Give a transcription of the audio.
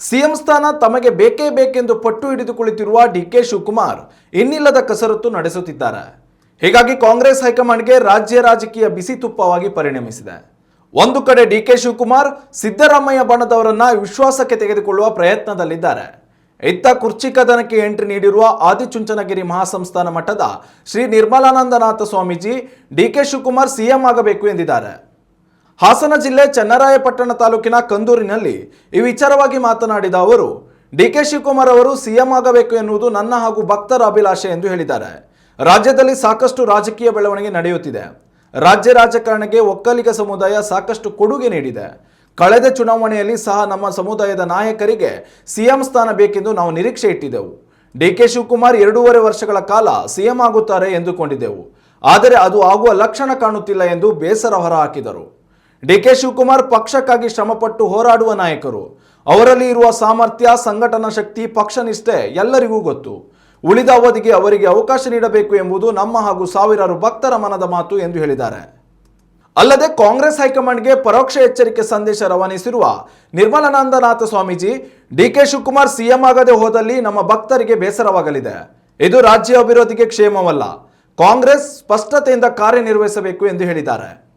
CM ಸ್ಥಾನ ತಮಗೆ ಬೇಕೇ ಬೇಕೆಂದು ಪಟ್ಟು ಹಿಡಿದು ಕುಳಿತಿರುವ ಡಿಕೆ ಶಿವಕುಮಾರ್ ಇನ್ನಿಲ್ಲದ ಕಸರತ್ತು ನಡೆಸುತ್ತಿದ್ದಾರೆ. ಹೀಗಾಗಿ ಕಾಂಗ್ರೆಸ್ ಹೈಕಮಾಂಡ್ಗೆ ರಾಜ್ಯ ರಾಜಕೀಯ ಬಿಸಿ ತುಪ್ಪವಾಗಿ ಪರಿಣಮಿಸಿದೆ. ಒಂದು ಕಡೆ ಡಿಕೆ ಶಿವಕುಮಾರ್ ಸಿದ್ದರಾಮಯ್ಯ ಬಣದವರನ್ನ ವಿಶ್ವಾಸಕ್ಕೆ ತೆಗೆದುಕೊಳ್ಳುವ ಪ್ರಯತ್ನದಲ್ಲಿದ್ದಾರೆ. ಇತ್ತ ಕುರ್ಚಿ ಕದನಕ್ಕೆ ಎಂಟ್ರಿ ನೀಡಿರುವ ಆದಿಚುಂಚನಗಿರಿ ಮಹಾಸಂಸ್ಥಾನ ಮಠದ Shri Nirmalanandanatha Swamiji D K Shivakumar CM ಆಗಬೇಕು ಎಂದಿದ್ದಾರೆ. ಹಾಸನ ಜಿಲ್ಲೆ ಚನ್ನರಾಯಪಟ್ಟಣ ತಾಲೂಕಿನ ಕಂದೂರಿನಲ್ಲಿ ಈ ವಿಚಾರವಾಗಿ ಮಾತನಾಡಿದ ಅವರು, ಡಿಕೆ ಶಿವಕುಮಾರ್ ಅವರು ಸಿಎಂ ಆಗಬೇಕು ಎನ್ನುವುದು ನನ್ನ ಹಾಗೂ ಭಕ್ತರ ಅಭಿಲಾಷೆ ಎಂದು ಹೇಳಿದ್ದಾರೆ. ರಾಜ್ಯದಲ್ಲಿ ಸಾಕಷ್ಟು ರಾಜಕೀಯ ಬೆಳವಣಿಗೆ ನಡೆಯುತ್ತಿದೆ. ರಾಜ್ಯ ರಾಜಕಾರಣಕ್ಕೆ ಒಕ್ಕಲಿಗ ಸಮುದಾಯ ಸಾಕಷ್ಟು ಕೊಡುಗೆ ನೀಡಿದೆ. ಕಳೆದ ಚುನಾವಣೆಯಲ್ಲಿ ಸಹ ನಮ್ಮ ಸಮುದಾಯದ ನಾಯಕರಿಗೆ ಸಿಎಂ ಸ್ಥಾನ ಬೇಕೆಂದು ನಾವು ನಿರೀಕ್ಷೆ ಇಟ್ಟಿದ್ದೆವು. ಡಿಕೆ ಶಿವಕುಮಾರ್ ಎರಡೂವರೆ ವರ್ಷಗಳ ಕಾಲ ಸಿಎಂ ಆಗುತ್ತಾರೆ ಎಂದುಕೊಂಡಿದ್ದೆವು. ಆದರೆ ಅದು ಆಗುವ ಲಕ್ಷಣ ಕಾಣುತ್ತಿಲ್ಲ ಎಂದು ಬೇಸರ ಹೊರಹಾಕಿದರು. ಡಿಕೆ ಶಿವಕುಮಾರ್ ಪಕ್ಷಕ್ಕಾಗಿ ಶ್ರಮಪಟ್ಟು ಹೋರಾಡುವ ನಾಯಕರು. ಅವರಲ್ಲಿ ಇರುವ ಸಾಮರ್ಥ್ಯ, ಸಂಘಟನಾ ಶಕ್ತಿ, ಪಕ್ಷ ನಿಷ್ಠೆ ಎಲ್ಲರಿಗೂ ಗೊತ್ತು. ಉಳಿದ ಅವಧಿಗೆ ಅವರಿಗೆ ಅವಕಾಶ ನೀಡಬೇಕು ಎಂಬುದು ನಮ್ಮ ಹಾಗೂ ಸಾವಿರಾರು ಭಕ್ತರ ಮನದ ಮಾತು ಎಂದು ಹೇಳಿದ್ದಾರೆ. ಅಲ್ಲದೆ ಕಾಂಗ್ರೆಸ್ ಹೈಕಮಾಂಡ್ಗೆ ಪರೋಕ್ಷ ಎಚ್ಚರಿಕೆ ಸಂದೇಶ ರವಾನಿಸಿರುವ ನಿರ್ಮಲಾನಂದನಾಥ ಸ್ವಾಮೀಜಿ ಡಿಕೆ ಶಿವಕುಮಾರ್ ಸಿಎಂ ಆಗದೆ ಹೋದಲ್ಲಿ ನಮ್ಮ ಭಕ್ತರಿಗೆ ಬೇಸರವಾಗಲಿದೆ. ಇದು ರಾಜ್ಯ ಅಭಿವೃದ್ಧಿಗೆ ಕ್ಷೇಮವಲ್ಲ. ಕಾಂಗ್ರೆಸ್ ಸ್ಪಷ್ಟತೆಯಿಂದ ಕಾರ್ಯನಿರ್ವಹಿಸಬೇಕು ಎಂದು ಹೇಳಿದ್ದಾರೆ.